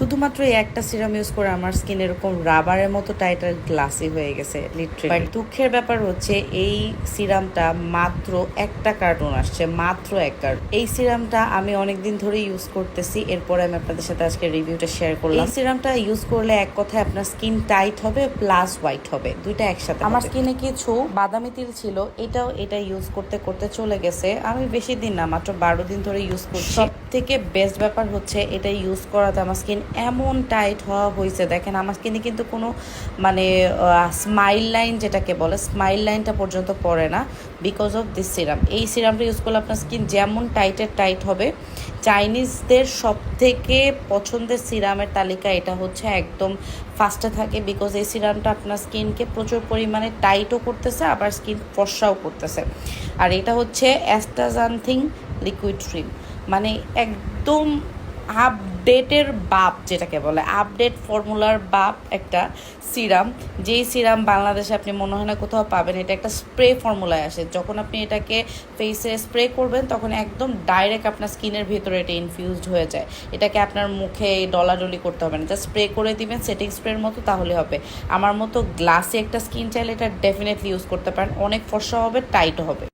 শুধুমাত্র এই একটা সিরাম ইউজ করে আমার স্কিন এরকম রাবারের মতো টাইট আর গ্লাসি হয়ে গেছে লিটারেলি বাট দুঃখের ব্যাপার হচ্ছে এই সিরামটা মাত্র একটা কার্টুন আসছে মাত্র এক কার্টুন এই সিরামটা আমি অনেকদিন ধরে ইউজ করতেছি এরপরে আমি আপনাদের সাথে আজকে রিভিউটা শেয়ার করলাম। এই সিরামটা ইউজ করলে এক কথায় আপনার স্কিন টাইট হবে প্লাস হোয়াইট হবে দুইটা একসাথে আমার স্কিনে কিছু বাদামি তিল ছিল এটাও এটা ইউজ করতে করতে চলে গেছে। আমি বেশি দিন না মাত্র বারো দিন ধরে ইউজ করছি। সব থেকে বেস্ট ব্যাপার হচ্ছে এটা ইউজ করাতে আমার স্কিন এমন টাইট হওয়া হয়েছে। দেখেন, আমার স্কিনে কিন্তু কোনো মানে স্মাইল লাইন যেটাকে বলে স্মাইল লাইনটা পর্যন্ত পড়ে না বিকজ অফ দিস সিরাম এই সিরামটা ইউজ করলে আপনার স্কিন যেমন টাইটের টাইট হবে চাইনিজদের সব থেকে পছন্দের সিরামের তালিকা এটা হচ্ছে একদম ফার্স্টে থাকে বিকজ এই সিরামটা আপনার স্কিনকে প্রচুর পরিমাণে টাইটও করতেছে, আবার স্কিন ফর্সাও করতেছে। আর এটা হচ্ছে অ্যাস্টাজানথিং লিকুইড ক্রিম মানে একদম আপডেটের বাপ যেটাকে বলে, আপডেট ফর্মুলার বাপ একটা সিরাম। যেই সিরাম বাংলাদেশে আপনি মনে হয় না কোথাও পাবেন, এটা একটা স্প্রে ফর্মুলায় আসে। যখন আপনি এটাকে ফেসে স্প্রে করবেন, তখন একদম ডাইরেক্ট আপনার স্কিনের ভেতরে এটা ইনফিউজড হয়ে যায়। এটাকে আপনার মুখে ডলাডলি করতে হবে না। জাস্ট স্প্রে করে দিবেন সেটিং স্প্রের মতো তাহলে হবে। আমার মতো গ্লাসে একটা স্কিন চাইলে এটা ডেফিনেটলি ইউজ করতে পারেন। অনেক ফর্সা হবে টাইট হবে।